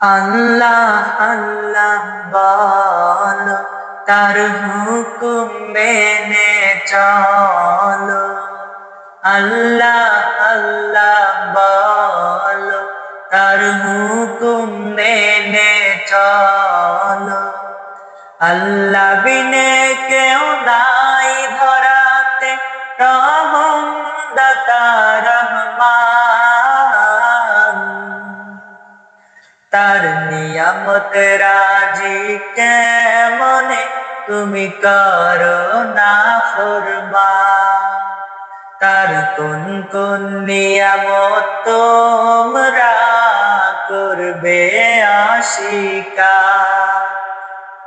আল্লাহ আল্লাহ বল, তার হুকুম মেনে চল। আল্লাহ আল্লাহ বল, তার হুকুম মেনে চল। আল্লাহ বিনে কেউ তার নিয়ামত রাজি কেমনে? তুমি করো না ফরমা। তার কোন কোন নিয়ামত তোমরা করবে আশিকা?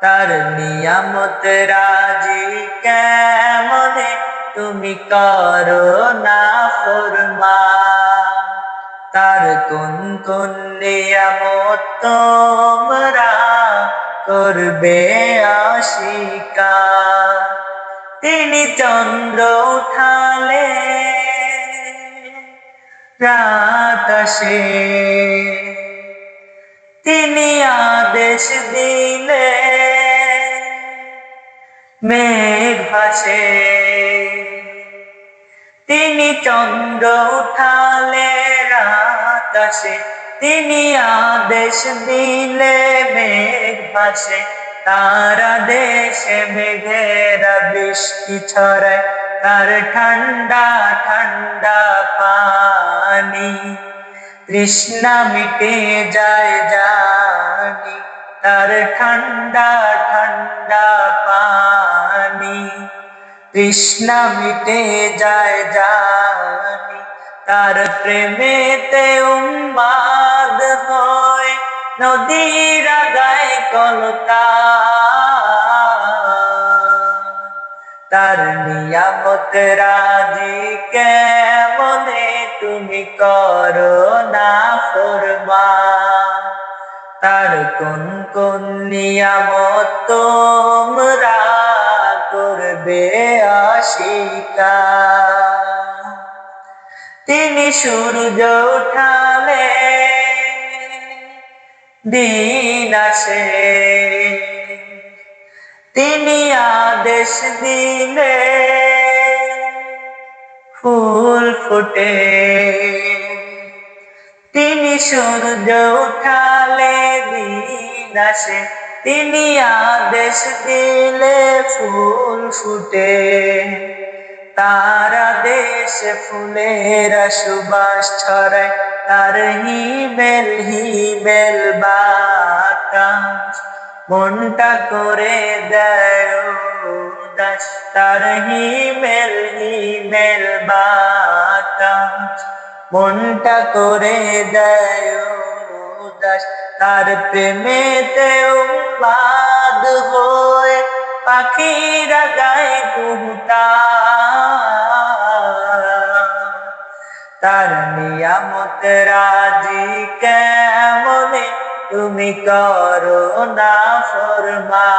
তার নিয়ামত রাজি কেমনে? তুমি করো না কোন নিয়ামত তোমরা করবে আশিকা। তিনি চন্দ্র উঠালে, রাত আসে। তিনি আদেশ দিলে, মেঘ ভাসে। তিনি চন্দ্র উঠালে রাত আসে তিনি আদেশ দিলে মেঘ ভাসে, তারা দেশে মেঘেরা বৃষ্টি ছড়ায়, তার ঠান্ডা ঠান্ডা পানি। তৃষ্ণা মিটে যায় জানি, তার ঠান্ডা ঠান্ডা পানি। তৃষ্ণা মিটে যায় জানি তার প্রেমেতে উম্মাদ হয়। নদীর গায়ে কলতা। তার নিয়ামত রাজি কেমনে তুমি করো না ফরমা? তার কোন কোন নিয়ামত তোমরা করবে আশিকা? তিনি সূর্য উঠালে, দিন আসে। তিনি আদেশ দিলে ফুল ফুটে। তিনি সূর্য উঠালে, দিন আসে। তিনি আদেশ দিলে ফুল ফুটে। তারা দেশে ফুলের সুবাস ছড়ায়, তার হিমেল হিমেল বাতাস। মনটা করে দেয় দাস তার হিমেল হিমেল বাতাস। মনটা করে দেয় দাস তার প্রেমেতে বাদ হয়ে পাখিরা গায়ে কুহতা তার নিয়ামত রাজি কেমনে? তুমি করো না ফরমা।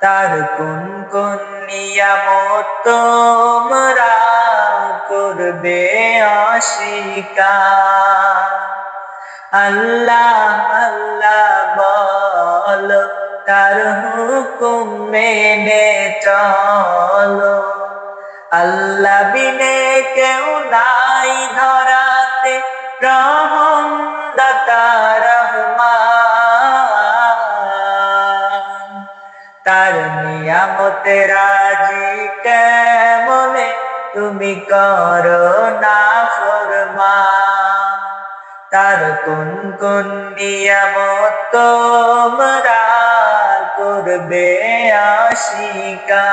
তার কোন কোন নিয়ামত তোমরা করবে আশিকা আল্লাহ আল্লাহ বল, তার হুকুম মেনে চলো। আল্লাহ বিনে কেউ নাই ধরাতে রহম দাতা তার নিয়ামত রাজি কেমনে, তুমি করো না ফরমা। তার কোন কোন নিয়ামত তোমরা করবে আশিকা।